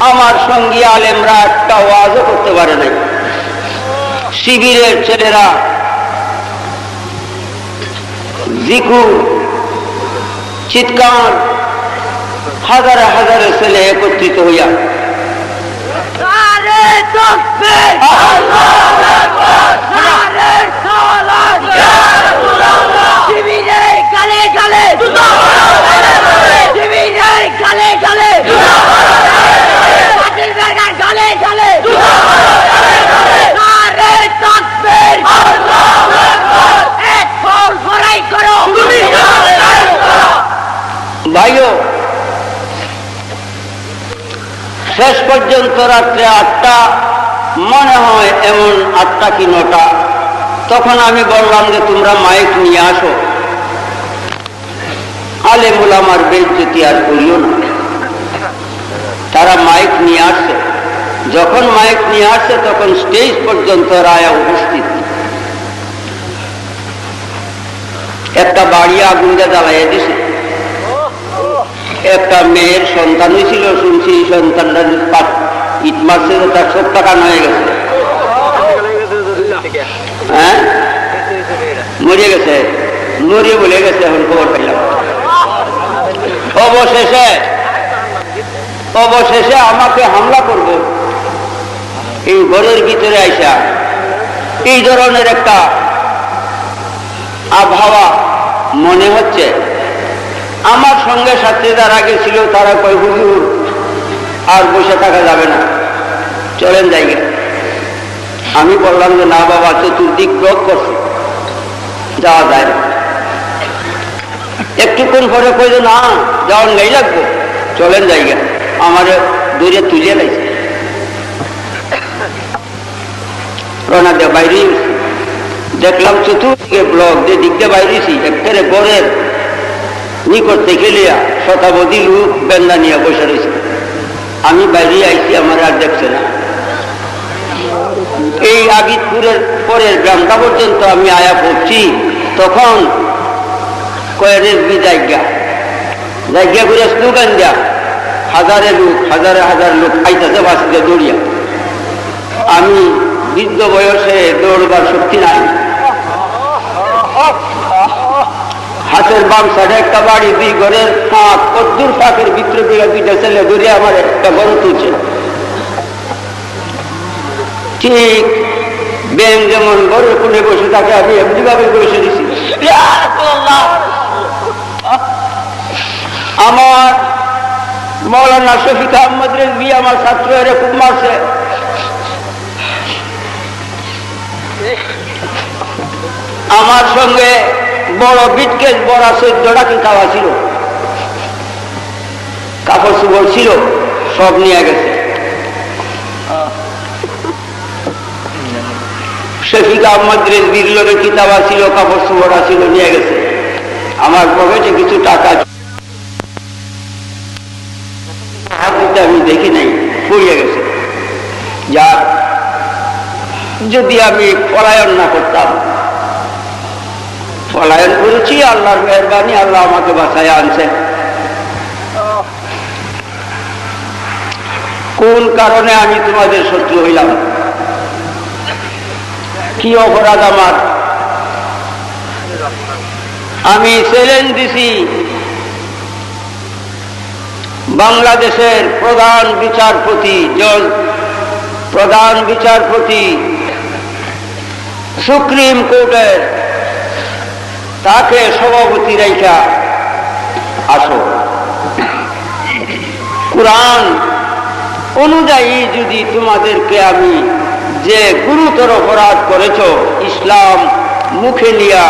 আমার সঙ্গী আলেমরা একটা ওয়াজও করতে পারে নাই। শিবিরের ছেলেরা জিকু চিৎকার হাজারে হাজারে ছেলে একত্রিত হইয়া শেষ পর্যন্ত রাত্রে আটটা, মনে হয় এমন আটটা কি নটা, তখন আমি বললাম যে তোমরা মাইক নিয়ে আসো। আলেমুল আমার বেজ্জতি আর করিও না। তারা মাইক নিয়ে আসছে যখন মাইক নিয়ে আসছে তখন স্টেজ পর্যন্ত রায়া উপস্থিত। একটা বাড়ি আগুন দিয়ে জ্বালাইয়া দিছে। একটা মেয়ের সন্তান হয়েছিল শুনছি সন্তানটা পাঁচ- ইট তো তার সব টাকা হয়ে গেছে। হ্যাঁ? মরিয়ে গেছে। মরিয়ে বলে গেছে, এখন খবর পাইলাম। অবশেষে অবশেষে আমাকে হামলা করব। এই ঘরের ভিতরে আইসা, এই ধরনের একটা আবহাওয়া মনে হচ্ছে। আমার সঙ্গে সাথে যারা গেছিল তারা কয়, হুজুর, আর বসে থাকা যাবে না। চলেন জায়গা আমি বললাম যে, না বাবা চতুর্দিক ব্লক করছে যাওয়া যায় না। একটুক্ষণ পরে কই যে, না, যাওয়ার নেই লাগবো। চলেন জায়গা আমার দূরে তুলে লাইছে রওনা দিয়ে বাইরে দেখলাম চতুর্দিকে ব্লক, যে দিক দিয়ে বাইরেছি একেবারে গড়ের নিকট থেকে লিয়া শতাবধি লোক বেন্দা নিয়ে বসে রয়েছে আমি বাইরে আইছি, আমার আর দেখছে না। এই আগিতপুরের পরের গ্রামটা পর্যন্ত আমি আয়া পড়ছি। তখন কয়ের জায়গা। জায়গা ঘুরে স্লোগান দেয়া, হাজারে লোক, হাজারে হাজার লোক আইতাছে বাসিতে দৌড়িয়া। আমি বৃদ্ধ বয়সে দৌড়বার শক্তি নাই। বাম সাইডে একটা বাড়ি, দুই ঘরের ফাঁক কদ্দুর ফাঁকের ভিতরে দিকে দুইটা ছেলে ধরে আমার একটা বড় তুলছে ঠিক ব্যাং যেমন ঘরের কোণে বসে থাকে, আমি এমনি ভাবে বসে দিছি। আমার মৌলানা শফিক আহমদ রেজবি আমার ছাত্র এরা খুব মারছে আমার সঙ্গে বড় বিটকেস বড় চোদ্দটা কি খাওয়া ছিল? কাপড় চুপড় ছিল, সব নিয়ে গেছে। কাপড় নিয়ে গেছে। আমার কিছু টাকা আমি গেছে। যদি আমি পলায়ন না করতাম পলায়ন করেছি, আল্লাহর মেহরবানি আল্লাহ আমাকে বাসায় আনছে। কোন কারণে আমি তোমাদের শত্রু হইলাম? কি অপরাধ আমার? আমি চ্যালেঞ্জ দিছি। বাংলাদেশের প্রধান বিচারপতি জজ প্রধান বিচারপতি, সুপ্রিম কোর্টের তাকে সভাপতি রেখা আসো। কোরআন অনুযায়ী যদি তোমাদেরকে আমি যে গুরুতর অপরাধ করেছ, ইসলাম মুখে নিয়া,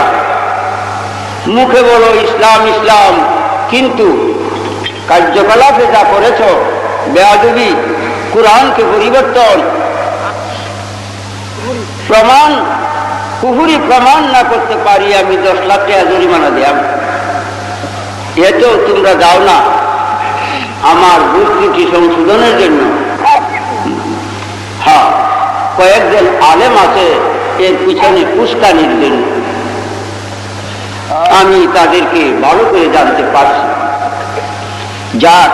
মুখে বলো ইসলাম ইসলাম, কিন্তু কার্যকলাপে যা করেছ, বেয়াদবি, কোরআনকে পরিবর্তন, প্রমাণ কুহুরি প্রমাণ না করতে পারি আমি দশ লাখ টাকা জরিমানা দিলাম। এতেও তোমরা যাও না। আমার ত্রুটি সংশোধনের জন্য। হ্যাঁ কয়েকজন আলেম আছে এর পিছনে পুষ্কানির জন্য। আমি তাদেরকে ভালো করে জানতে পারছি। যাক